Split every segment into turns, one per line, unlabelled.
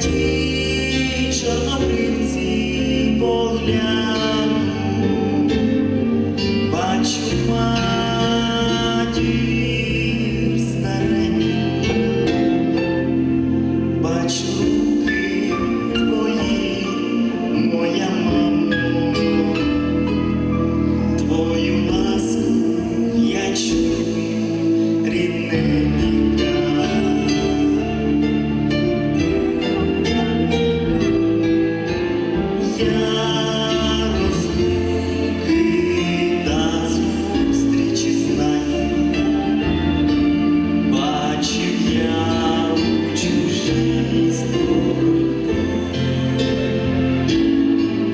ті чорнобривці погляд.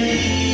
night.